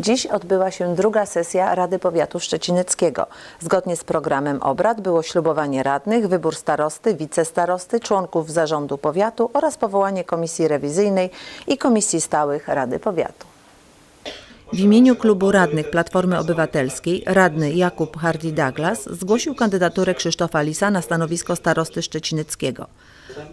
Dziś odbyła się druga sesja Rady Powiatu Szczecineckiego. Zgodnie z programem obrad było ślubowanie radnych, wybór starosty, wicestarosty, członków zarządu powiatu oraz powołanie komisji rewizyjnej i komisji stałych Rady Powiatu. W imieniu klubu radnych Platformy Obywatelskiej radny Jakub Hardy-Douglas zgłosił kandydaturę Krzysztofa Lisa na stanowisko starosty szczecineckiego.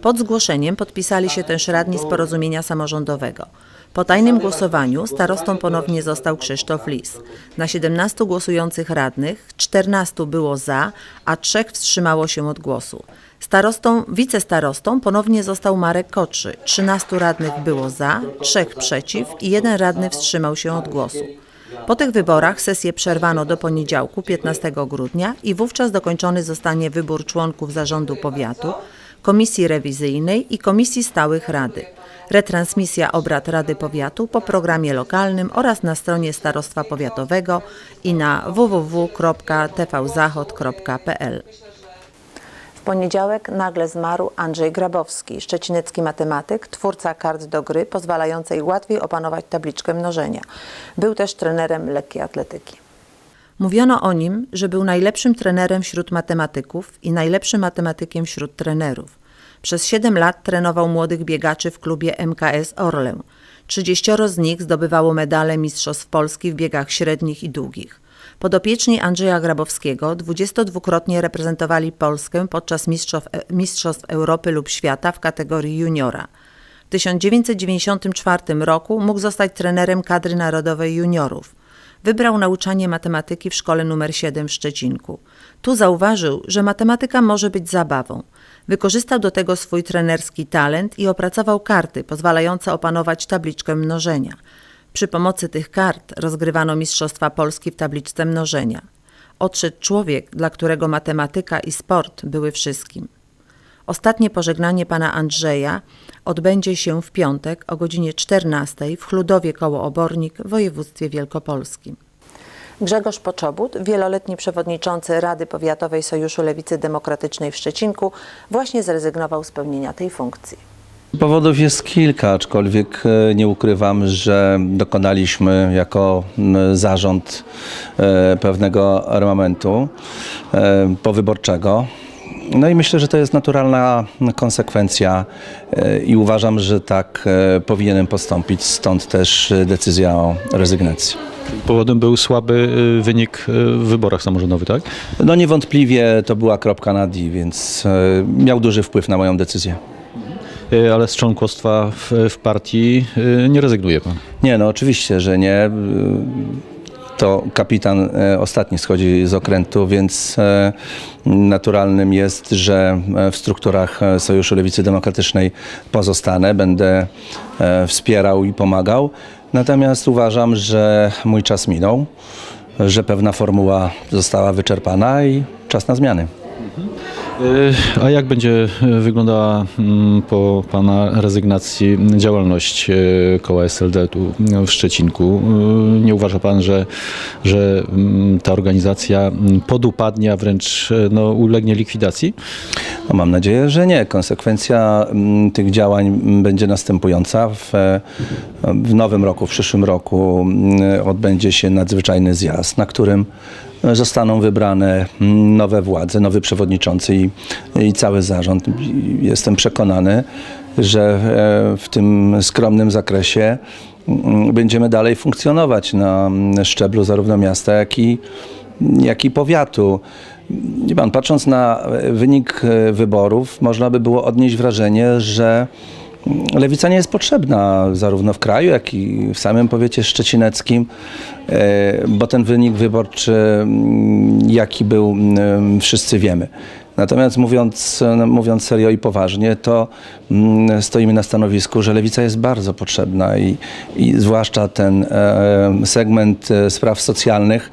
Pod zgłoszeniem podpisali się też radni z porozumienia samorządowego. Po tajnym głosowaniu starostą ponownie został Krzysztof Lis. Na 17 głosujących radnych 14 było za, a trzech wstrzymało się od głosu. Starostą, wicestarostą ponownie został Marek Kotrzy. 13 radnych było za, trzech przeciw i jeden radny wstrzymał się od głosu. Po tych wyborach sesję przerwano do poniedziałku 15 grudnia i wówczas dokończony zostanie wybór członków zarządu powiatu, komisji rewizyjnej i komisji stałych rady. Retransmisja obrad Rady Powiatu po programie lokalnym oraz na stronie Starostwa Powiatowego i na www.tvzachod.pl. W poniedziałek nagle zmarł Andrzej Grabowski, szczecinecki matematyk, twórca kart do gry pozwalającej łatwiej opanować tabliczkę mnożenia. Był też trenerem lekkiej atletyki. Mówiono o nim, że był najlepszym trenerem wśród matematyków i najlepszym matematykiem wśród trenerów. Przez 7 lat trenował młodych biegaczy w klubie MKS Orlę. 30 z nich zdobywało medale Mistrzostw Polski w biegach średnich i długich. Podopieczni Andrzeja Grabowskiego 22-krotnie reprezentowali Polskę podczas mistrzostw, mistrzostw Europy lub świata w kategorii juniora. W 1994 roku mógł zostać trenerem kadry narodowej juniorów. Wybrał nauczanie matematyki w szkole nr 7 w Szczecinku. Tu zauważył, że matematyka może być zabawą. Wykorzystał do tego swój trenerski talent i opracował karty pozwalające opanować tabliczkę mnożenia. Przy pomocy tych kart rozgrywano Mistrzostwa Polski w tabliczce mnożenia. Odszedł człowiek, dla którego matematyka i sport były wszystkim. Ostatnie pożegnanie pana Andrzeja odbędzie się w piątek o godzinie 14 w Chludowie koło Obornik w województwie wielkopolskim. Grzegorz Poczobut, wieloletni przewodniczący Rady Powiatowej Sojuszu Lewicy Demokratycznej w Szczecinku, właśnie zrezygnował z pełnienia tej funkcji. Powodów jest kilka, aczkolwiek e, nie ukrywam, że dokonaliśmy jako zarząd e, pewnego armamentu e, powyborczego. No i myślę, że to jest naturalna konsekwencja i uważam, że tak powinienem postąpić, stąd też decyzja o rezygnacji. Powodem był słaby y, wynik y, w wyborach samorządowych, tak? No niewątpliwie to była kropka na D, więc e, miał duży wpływ na moją decyzję. Y, Ale z członkostwa w, w partii nie rezygnuje pan. Nie, no oczywiście, że nie. To kapitan e, ostatni schodzi z okrętu, więc e, naturalnym jest, że w strukturach Sojuszu Lewicy Demokratycznej pozostanę, będę wspierał i pomagał. Natomiast uważam, że mój czas minął, że pewna formuła została wyczerpana i czas na zmiany. Y, A jak będzie y, wyglądała mm, po pana rezygnacji działalność y, koła SLD tu w Szczecinku? Nie uważa pan, że, że mm, ta organizacja mm, podupadnie, a wręcz no, ulegnie likwidacji? No mam nadzieję, że nie. Konsekwencja tych działań będzie następująca. W, e, w nowym roku, w przyszłym roku odbędzie się nadzwyczajny zjazd, na którym zostaną wybrane nowe władze, nowy przewodniczący i, i cały zarząd. Jestem przekonany, że e, w tym skromnym zakresie mm, będziemy dalej funkcjonować na mm, szczeblu zarówno miasta, jak i, jak i powiatu. Pan, patrząc na wynik e, wyborów, można by było odnieść wrażenie, że lewica nie jest potrzebna zarówno w kraju, jak i w samym powiecie szczecineckim, e, bo ten wynik wyborczy, mm, jaki był, mm, wszyscy wiemy. Natomiast mówiąc, no, mówiąc serio i poważnie, to mm, stoimy na stanowisku, że lewica jest bardzo potrzebna i, i zwłaszcza ten e, segment e, spraw socjalnych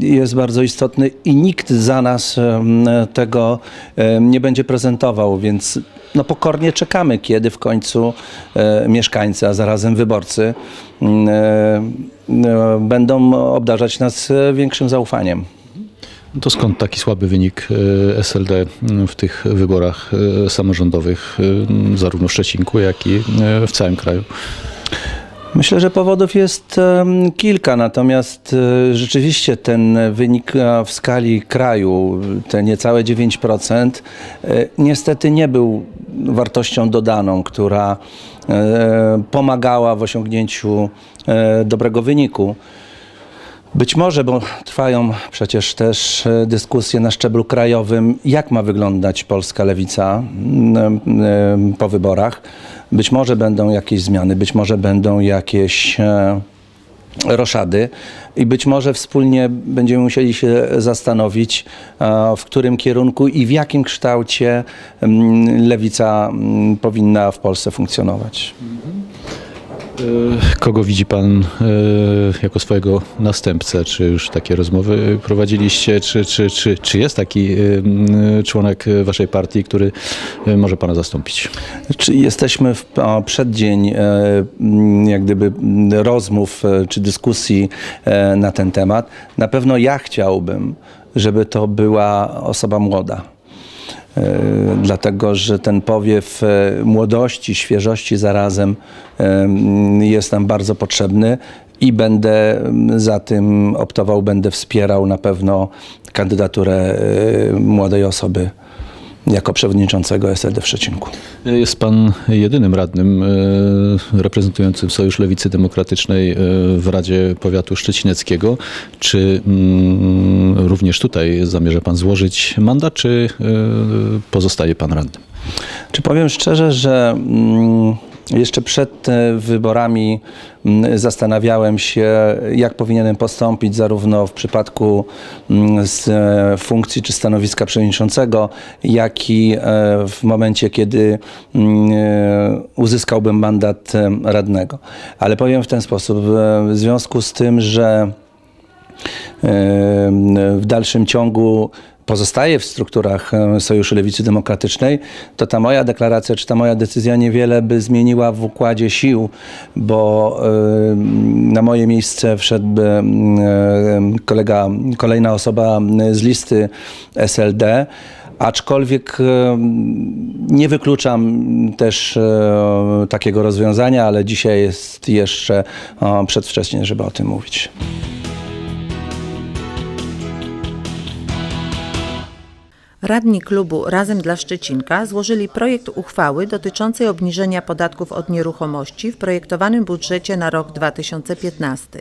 jest bardzo istotny i nikt za nas tego nie będzie prezentował, więc no pokornie czekamy, kiedy w końcu e, mieszkańcy, a zarazem wyborcy mm, e, e, będą obdarzać nas e, większym zaufaniem. To skąd taki słaby wynik y, SLD w tych wyborach y, samorządowych, zarówno w Szczecinku, jak i w całym kraju? Myślę, że powodów jest kilka, natomiast e, rzeczywiście ten wynik e, w skali kraju, te niecałe 9%, e, niestety nie był wartością dodaną, która pomagała w osiągnięciu dobrego wyniku. Być może, bo trwają przecież też e, dyskusje na szczeblu krajowym, jak ma wyglądać polska lewica mm, e, po wyborach. Być może będą jakieś zmiany, być może będą jakieś e, roszady i być może wspólnie będziemy musieli się zastanowić, e, w którym kierunku i w jakim kształcie mm, lewica mm, powinna w Polsce funkcjonować. E, Kogo widzi pan e, jako swojego następcę? Czy już takie rozmowy prowadziliście? Czy, czy, czy, czy jest taki e, członek waszej partii, który może pana zastąpić? Czy jesteśmy w przeddzień jak gdyby rozmów czy dyskusji na ten temat? Na pewno ja chciałbym, żeby to była osoba młoda. E, Dlatego, że ten powiew e, młodości, świeżości zarazem e, jest nam bardzo potrzebny i będę m, za tym optował, będę wspierał na pewno kandydaturę młodej osoby jako przewodniczącego SLD w Szczecinku. Jest pan jedynym radnym e, reprezentującym Sojusz Lewicy Demokratycznej e, w Radzie Powiatu Szczecineckiego. Czy mm, również tutaj zamierza pan złożyć mandat, czy e, pozostaje pan radnym? Czy powiem szczerze, że mm, jeszcze przed e, wyborami mm, zastanawiałem się, jak powinienem postąpić, zarówno w przypadku mm, z e, funkcji czy stanowiska przewodniczącego, jak i e, w momencie, kiedy mm, uzyskałbym mandat radnego. Ale powiem w ten sposób, w związku z tym, że w dalszym ciągu pozostaje w strukturach e, Sojuszu Lewicy Demokratycznej, to ta moja deklaracja, czy ta moja decyzja niewiele by zmieniła w układzie sił, bo e, na moje miejsce wszedłby e, kolega, kolejna osoba z listy SLD, Aczkolwiek nie wykluczam też takiego rozwiązania, ale dzisiaj jest jeszcze przedwcześnie, żeby o tym mówić. Radni klubu Razem dla Szczecinka złożyli projekt uchwały dotyczącej obniżenia podatków od nieruchomości w projektowanym budżecie na rok 2015.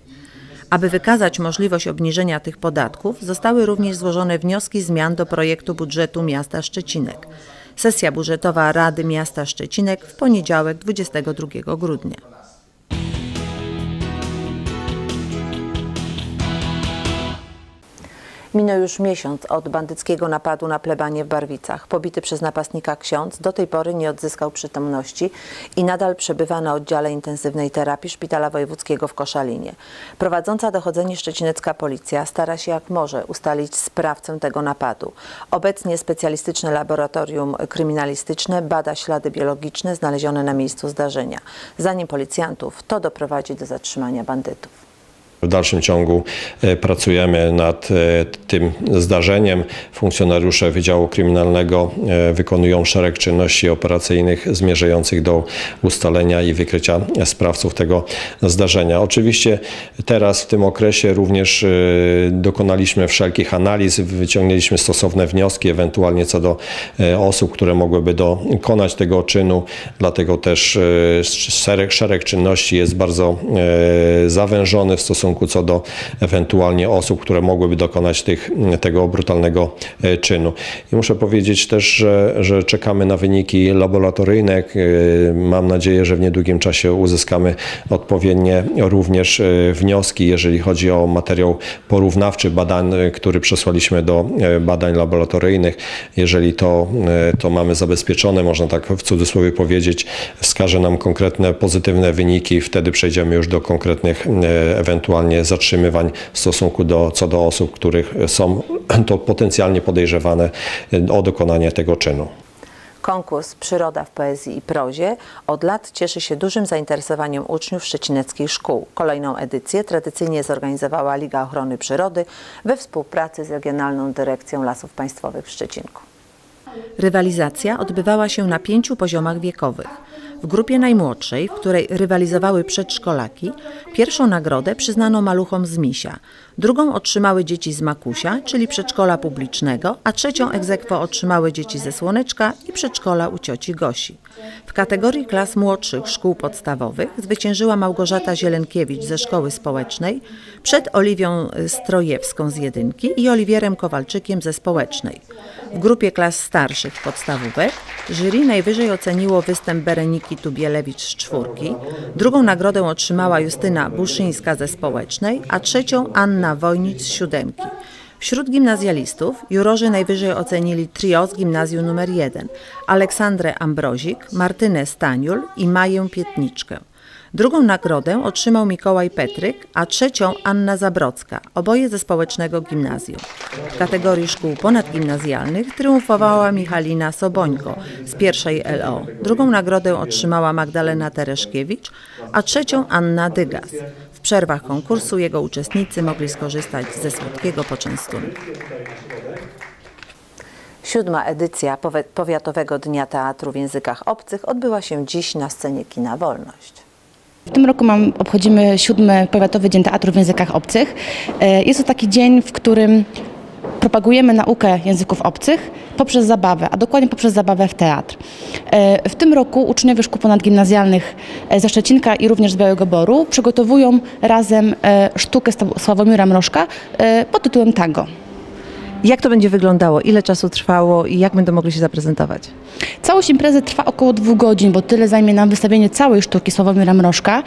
Aby wykazać możliwość obniżenia tych podatków, zostały również złożone wnioski zmian do projektu budżetu miasta Szczecinek. Sesja budżetowa Rady Miasta Szczecinek w poniedziałek 22 grudnia. Minął już miesiąc od bandyckiego napadu na plebanie w Barwicach. Pobity przez napastnika ksiądz do tej pory nie odzyskał przytomności i nadal przebywa na oddziale intensywnej terapii Szpitala Wojewódzkiego w Koszalinie. Prowadząca dochodzenie szczecinecka policja stara się jak może ustalić sprawcę tego napadu. Obecnie specjalistyczne laboratorium kryminalistyczne bada ślady biologiczne znalezione na miejscu zdarzenia. Zanim policjantów to doprowadzi do zatrzymania bandytów. W dalszym ciągu e, pracujemy nad e, tym zdarzeniem. Funkcjonariusze Wydziału Kryminalnego e, wykonują szereg czynności operacyjnych zmierzających do ustalenia i wykrycia sprawców tego zdarzenia. Oczywiście teraz w tym okresie również dokonaliśmy wszelkich analiz, wyciągnęliśmy stosowne wnioski, ewentualnie co do osób, które mogłyby dokonać tego czynu. Dlatego też szereg, szereg czynności jest bardzo zawężony w stosunku co do ewentualnie osób, które mogłyby dokonać tych, tego brutalnego e, czynu. I muszę powiedzieć też, że, że czekamy na wyniki laboratoryjne. E, Mam nadzieję, że w niedługim czasie uzyskamy odpowiednie również e, wnioski, jeżeli chodzi o materiał porównawczy badań, który przesłaliśmy do badań laboratoryjnych. Jeżeli to, to mamy zabezpieczone, można tak w cudzysłowie powiedzieć, wskaże nam konkretne pozytywne wyniki, wtedy przejdziemy już do konkretnych ewentualnie zatrzymywań w stosunku do, co do osób, których są to potencjalnie podejrzewane o dokonanie tego czynu. Konkurs Przyroda w poezji i prozie od lat cieszy się dużym zainteresowaniem uczniów szczecineckich szkół. Kolejną edycję tradycyjnie zorganizowała Liga Ochrony Przyrody we współpracy z Regionalną Dyrekcją Lasów Państwowych w Szczecinku. Rywalizacja odbywała się na pięciu poziomach wiekowych. W grupie najmłodszej, w której rywalizowały przedszkolaki, pierwszą nagrodę przyznano maluchom z Misia, drugą otrzymały dzieci z Makusia, czyli przedszkola publicznego, a trzecią egzekwo otrzymały dzieci ze Słoneczka i przedszkola u cioci Gosi. W kategorii klas młodszych szkół podstawowych zwyciężyła Małgorzata Zielenkiewicz ze Szkoły Społecznej przed Oliwią Strojewską z Jedynki i Oliwierem Kowalczykiem ze Społecznej. W grupie klas starszych podstawówek jury najwyżej oceniło występ Bereniki Tubielewicz z czwórki, drugą nagrodę otrzymała Justyna Buszyńska ze Społecznej, a trzecią Anna Wojnic z siódemki. Wśród gimnazjalistów jurorzy najwyżej ocenili trio z gimnazjum nr 1 Aleksandrę Ambrozik, Martynę Staniul i Maję Pietniczkę. Drugą nagrodę otrzymał Mikołaj Petryk, a trzecią Anna Zabrocka, oboje ze społecznego gimnazjum. W kategorii szkół ponadgimnazjalnych triumfowała Michalina Sobońko z pierwszej LO. Drugą nagrodę otrzymała Magdalena Tereszkiewicz, a trzecią Anna Dygas. W przerwach konkursu jego uczestnicy mogli skorzystać ze słodkiego poczęstunku. Siódma edycja Powiatowego Dnia Teatru w Językach Obcych odbyła się dziś na scenie Kina Wolność. W tym roku mam, obchodzimy siódmy Powiatowy Dzień Teatru w Językach Obcych. E, Jest to taki dzień, w którym propagujemy naukę języków obcych poprzez zabawę, a dokładnie poprzez zabawę w teatr. E, W tym roku uczniowie szkół ponadgimnazjalnych e, ze Szczecinka i również z Białego Boru przygotowują razem e, sztukę Sławomira Mrożka pod tytułem Tango. Jak to będzie wyglądało? Ile czasu trwało i jak będą mogli się zaprezentować? Całość imprezy trwa około dwóch godzin, bo tyle zajmie nam wystawienie całej sztuki Sławomira Mrożka.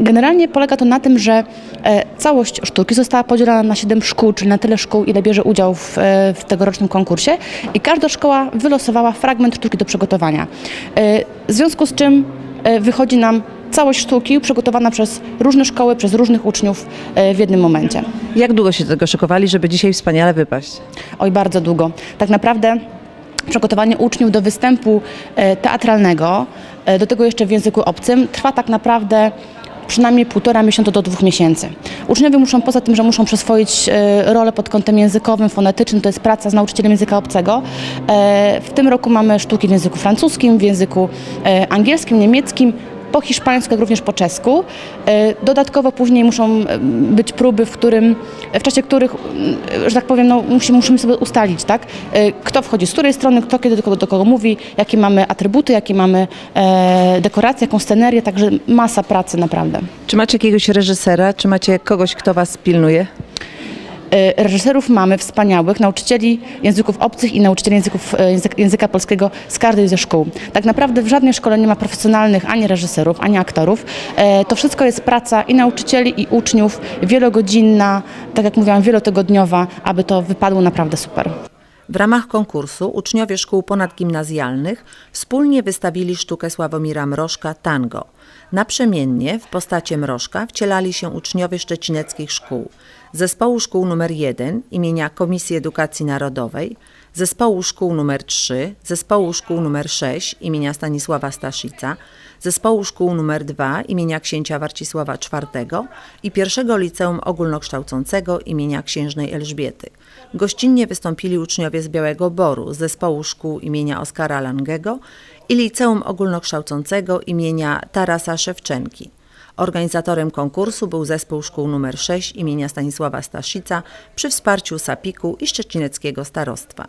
Generalnie polega to na tym, że e, całość sztuki została podzielona na siedem szkół, czyli na tyle szkół, ile bierze udział w, e, w tegorocznym konkursie i każda szkoła wylosowała fragment sztuki do przygotowania. E, W związku z czym wychodzi nam całość sztuki przygotowana przez różne szkoły, przez różnych uczniów e, w jednym momencie. Jak długo się do tego szykowali, żeby dzisiaj wspaniale wypaść? Oj, bardzo długo. Tak naprawdę przygotowanie uczniów do występu e, teatralnego, e, do tego jeszcze w języku obcym, trwa tak naprawdę przynajmniej półtora miesiąca do dwóch miesięcy. Uczniowie muszą, poza tym, że muszą przyswoić rolę pod kątem językowym, fonetycznym, to jest praca z nauczycielem języka obcego. W tym roku mamy sztuki w języku francuskim, w języku angielskim, niemieckim, po hiszpańsku, jak również po czesku. E, Dodatkowo później muszą e, być próby, w, którym, w czasie których, mm, że tak powiem, no, musimy, musimy sobie ustalić, tak? e, kto wchodzi z której strony, kto kiedy do kogo, do kogo mówi, jakie mamy atrybuty, jakie mamy e, dekoracje, jaką scenerię, także masa pracy naprawdę. Czy macie jakiegoś reżysera, czy macie kogoś, kto was pilnuje? E, Reżyserów mamy wspaniałych, nauczycieli języków obcych i nauczycieli języków, e, język, języka polskiego z każdej ze szkół. Tak naprawdę w żadnej szkole nie ma profesjonalnych ani reżyserów, ani aktorów. E, To wszystko jest praca i nauczycieli, i uczniów, wielogodzinna, tak jak mówiłam, wielotygodniowa, aby to wypadło naprawdę super. W ramach konkursu uczniowie szkół ponadgimnazjalnych wspólnie wystawili sztukę Sławomira Mrożka Tango. Naprzemiennie w postacie Mrożka wcielali się uczniowie szczecineckich szkół, zespołu szkół nr 1 imienia Komisji Edukacji Narodowej, zespołu szkół nr 3, zespołu szkół nr 6 imienia Stanisława Staszica, zespołu szkół nr 2 imienia księcia Warcisława IV i pierwszego liceum ogólnokształcącego imienia księżnej Elżbiety. Gościnnie wystąpili uczniowie z Białego Boru, zespołu szkół imienia Oskara Langego i liceum ogólnokształcącego imienia Tarasa Szewczenki. Organizatorem konkursu był zespół szkół nr 6 imienia Stanisława Staszica przy wsparciu Sapiku i Szczecineckiego Starostwa.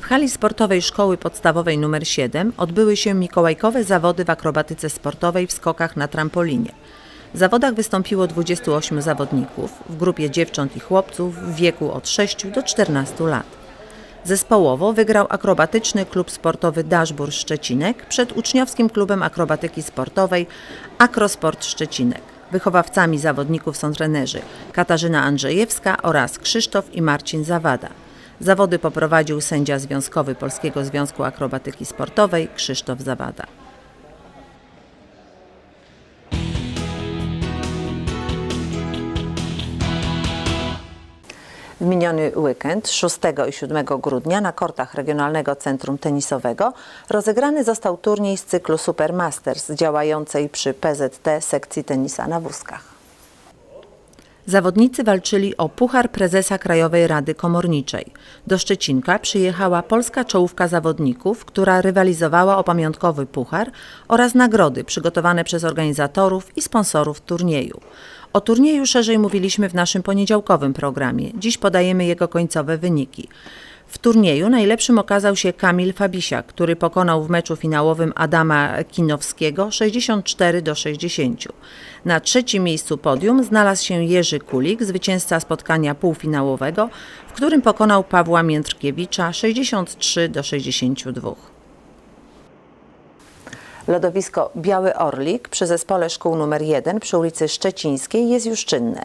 W hali sportowej Szkoły Podstawowej nr 7 odbyły się mikołajkowe zawody w akrobatyce sportowej w skokach na trampolinie. W zawodach wystąpiło 28 zawodników w grupie dziewcząt i chłopców w wieku od 6 do 14 lat. Zespołowo wygrał akrobatyczny klub sportowy Daszbur Szczecinek przed uczniowskim klubem akrobatyki sportowej Akrosport Szczecinek. Wychowawcami zawodników są trenerzy Katarzyna Andrzejewska oraz Krzysztof i Marcin Zawada. Zawody poprowadził sędzia związkowy Polskiego Związku Akrobatyki Sportowej Krzysztof Zawada. Miniony weekend 6 i 7 grudnia na kortach Regionalnego Centrum Tenisowego rozegrany został turniej z cyklu Supermasters działającej przy PZT sekcji tenisa na wózkach. Zawodnicy walczyli o Puchar Prezesa Krajowej Rady Komorniczej. Do Szczecinka przyjechała polska czołówka zawodników, która rywalizowała o pamiątkowy puchar oraz nagrody przygotowane przez organizatorów i sponsorów turnieju. O turnieju szerzej mówiliśmy w naszym poniedziałkowym programie. Dziś podajemy jego końcowe wyniki. W turnieju najlepszym okazał się Kamil Fabisiak, który pokonał w meczu finałowym Adama Kinowskiego 64 do 60. Na trzecim miejscu podium znalazł się Jerzy Kulik, zwycięzca spotkania półfinałowego, w którym pokonał Pawła Międrkiewicza 63 do 62. Lodowisko Biały Orlik przy zespole szkół nr 1 przy ulicy Szczecińskiej jest już czynne.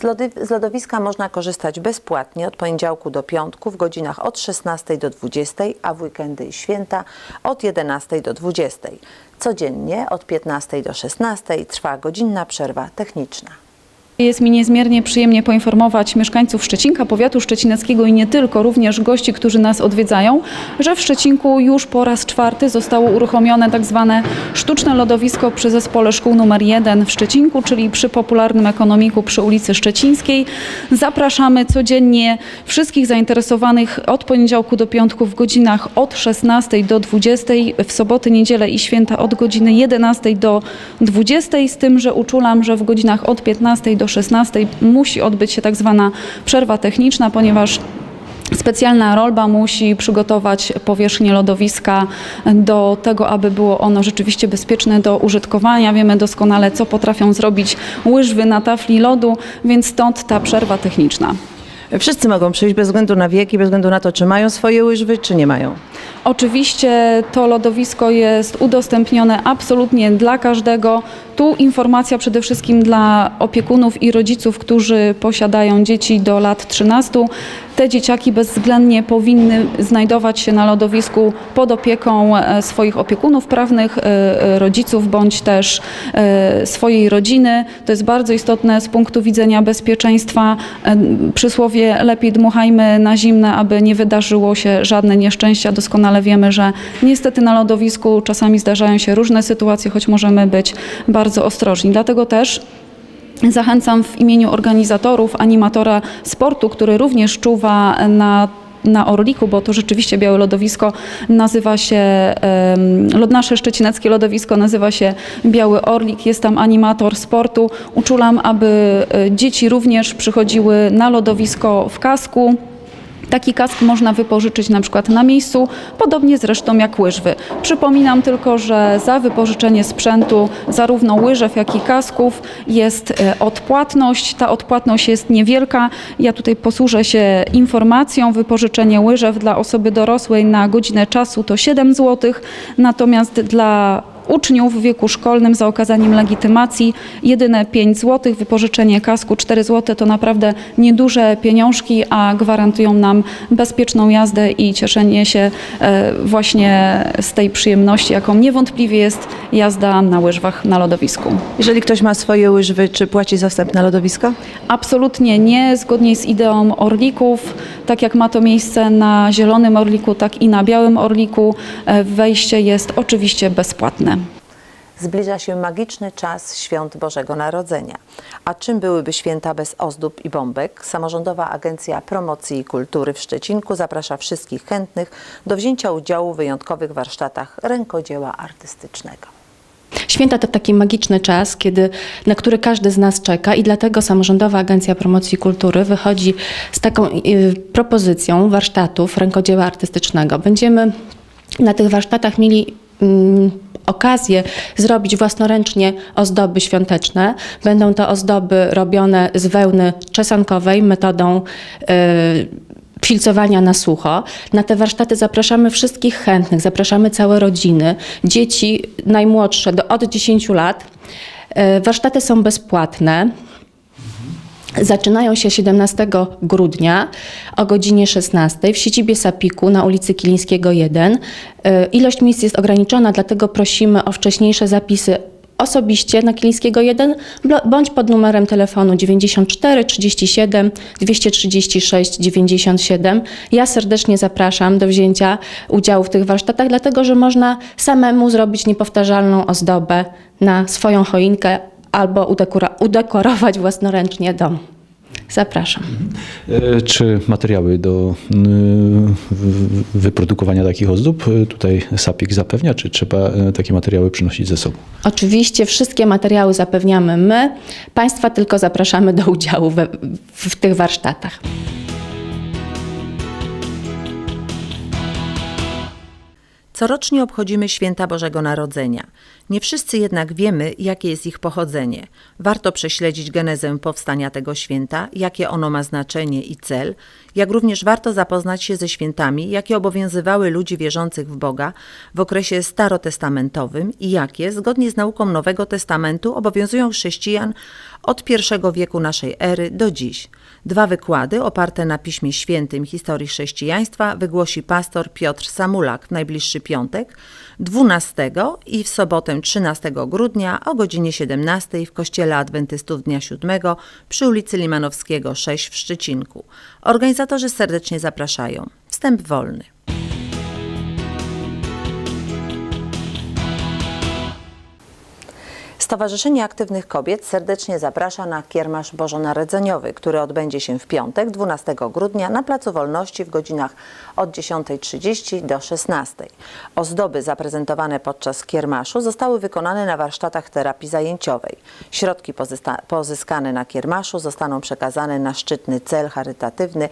Z, lodowiska można korzystać bezpłatnie od poniedziałku do piątku w godzinach od 16 do 20, a w weekendy i święta od 11 do 20. Codziennie od 15 do 16 trwa godzinna przerwa techniczna. Jest mi niezmiernie przyjemnie poinformować mieszkańców Szczecinka, powiatu szczecineckiego i nie tylko, również gości, którzy nas odwiedzają, że w Szczecinku już po raz czwarty zostało uruchomione tak zwane sztuczne lodowisko przy zespole szkół nr 1 w Szczecinku, czyli przy popularnym ekonomiku przy ulicy Szczecińskiej. Zapraszamy codziennie wszystkich zainteresowanych od poniedziałku do piątku w godzinach od 16 do 20, w soboty, niedzielę i święta od godziny 11 do 20, z tym, że uczulam, że w godzinach od 15 do 16 musi odbyć się tak zwana przerwa techniczna, ponieważ Specjalna rolba musi przygotować powierzchnię lodowiska do tego, aby było ono rzeczywiście bezpieczne do użytkowania. Wiemy doskonale, co potrafią zrobić łyżwy na tafli lodu, więc stąd ta przerwa techniczna. Wszyscy mogą przyjść bez względu na wiek i bez względu na to, czy mają swoje łyżwy, czy nie mają. Oczywiście to lodowisko jest udostępnione absolutnie dla każdego. Tu informacja przede wszystkim dla opiekunów i rodziców, którzy posiadają dzieci do lat 13. Te dzieciaki bezwzględnie powinny znajdować się na lodowisku pod opieką e, swoich opiekunów prawnych, e, e, rodziców bądź też swojej rodziny. To jest bardzo istotne z punktu widzenia bezpieczeństwa. Przysłowie lepiej dmuchajmy na zimne, aby nie wydarzyło się żadne nieszczęścia. Doskonale wiemy, że niestety na lodowisku czasami zdarzają się różne sytuacje, choć możemy być bardzo ostrożni. Dlatego też Zachęcam w imieniu organizatorów, animatora sportu, który również czuwa na na Orliku, bo to rzeczywiście białe lodowisko nazywa się, nasze szczecineckie lodowisko nazywa się Biały Orlik, jest tam animator sportu. Uczulam, aby e, dzieci również przychodziły na lodowisko w kasku. Taki kask można wypożyczyć na przykład na miejscu, podobnie zresztą jak łyżwy. Przypominam tylko, że za wypożyczenie sprzętu zarówno łyżew, jak i kasków jest e, odpłatność. Ta odpłatność jest niewielka. Ja tutaj posłużę się informacją. Wypożyczenie łyżew dla osoby dorosłej na godzinę czasu to 7 zł, natomiast dla uczniów w wieku szkolnym za okazaniem legitymacji jedyne 5 zł, wypożyczenie kasku 4 zł to naprawdę nieduże pieniążki, a gwarantują nam bezpieczną jazdę i cieszenie się e, właśnie z tej przyjemności, jaką niewątpliwie jest jazda na łyżwach na lodowisku. Jeżeli ktoś ma swoje łyżwy, czy płaci za wstęp na lodowisko? Absolutnie nie, zgodnie z ideą orlików, tak jak ma to miejsce na zielonym orliku, tak i na białym orliku, e, wejście jest oczywiście bezpłatne. Zbliża się magiczny czas świąt Bożego Narodzenia. A czym byłyby święta bez ozdób i bombek? Samorządowa Agencja Promocji i Kultury w Szczecinku zaprasza wszystkich chętnych do wzięcia udziału w wyjątkowych warsztatach rękodzieła artystycznego. Święta to taki magiczny czas, kiedy, na który każdy z nas czeka i dlatego Samorządowa Agencja Promocji Kultury wychodzi z taką y, propozycją warsztatów rękodzieła artystycznego. Będziemy na tych warsztatach mieli mm, okazję zrobić własnoręcznie ozdoby świąteczne. Będą to ozdoby robione z wełny czesankowej metodą y, filcowania na sucho. Na te warsztaty zapraszamy wszystkich chętnych, zapraszamy całe rodziny, dzieci najmłodsze do od 10 lat. E, Warsztaty są bezpłatne. Zaczynają się 17 grudnia o godzinie 16 w siedzibie Sapiku na ulicy Kilińskiego 1. E, Ilość miejsc jest ograniczona, dlatego prosimy o wcześniejsze zapisy osobiście na Kilińskiego 1 blo- bądź pod numerem telefonu 94 37 236 97. Ja serdecznie zapraszam do wzięcia udziału w tych warsztatach, dlatego że można samemu zrobić niepowtarzalną ozdobę na swoją choinkę albo udekora- udekorować własnoręcznie dom. Zapraszam. E, Czy materiały do wyprodukowania takich ozdób y, tutaj SAPIK zapewnia, czy trzeba e, takie materiały przynosić ze sobą? Oczywiście wszystkie materiały zapewniamy my. Państwa tylko zapraszamy do udziału we, w tych warsztatach. Corocznie obchodzimy święta Bożego Narodzenia. Nie wszyscy jednak wiemy, jakie jest ich pochodzenie. Warto prześledzić genezę powstania tego święta, jakie ono ma znaczenie i cel, jak również warto zapoznać się ze świętami, jakie obowiązywały ludzi wierzących w Boga w okresie starotestamentowym i jakie, zgodnie z nauką Nowego Testamentu, obowiązują chrześcijan od I wieku naszej ery do dziś. Dwa wykłady oparte na Piśmie Świętym historii chrześcijaństwa wygłosi pastor Piotr Samulak w najbliższy piątek, 12 i w sobotę 13 grudnia o godzinie 17 w Kościele Adwentystów Dnia Siódmego przy ulicy Limanowskiego 6 w Szczecinku. Organizatorzy serdecznie zapraszają. Wstęp wolny. Stowarzyszenie Aktywnych Kobiet serdecznie zaprasza na kiermasz bożonarodzeniowy, który odbędzie się w piątek, 12 grudnia na Placu Wolności w godzinach od 10.30 do 16.00. Ozdoby zaprezentowane podczas kiermaszu zostały wykonane na warsztatach terapii zajęciowej. Środki pozyskane na kiermaszu zostaną przekazane na szczytny cel charytatywny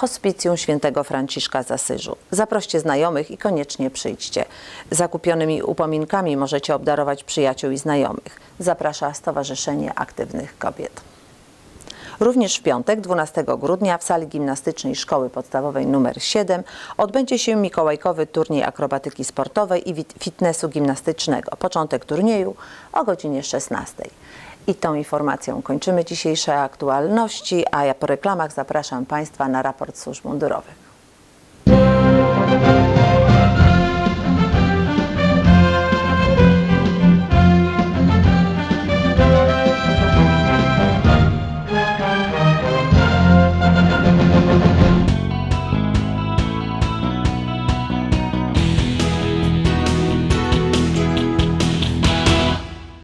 Hospicjum Świętego Franciszka z Asyżu. Zaproście znajomych i koniecznie przyjdźcie. Zakupionymi upominkami możecie obdarować przyjaciół i znajomych. Zaprasza Stowarzyszenie Aktywnych Kobiet. Również w piątek, 12 grudnia, w sali gimnastycznej Szkoły Podstawowej nr 7 odbędzie się mikołajkowy turniej akrobatyki sportowej i fitnessu gimnastycznego. Początek turnieju o godzinie 16. I tą informacją kończymy dzisiejsze aktualności, a ja po reklamach zapraszam Państwa na raport służb mundurowych.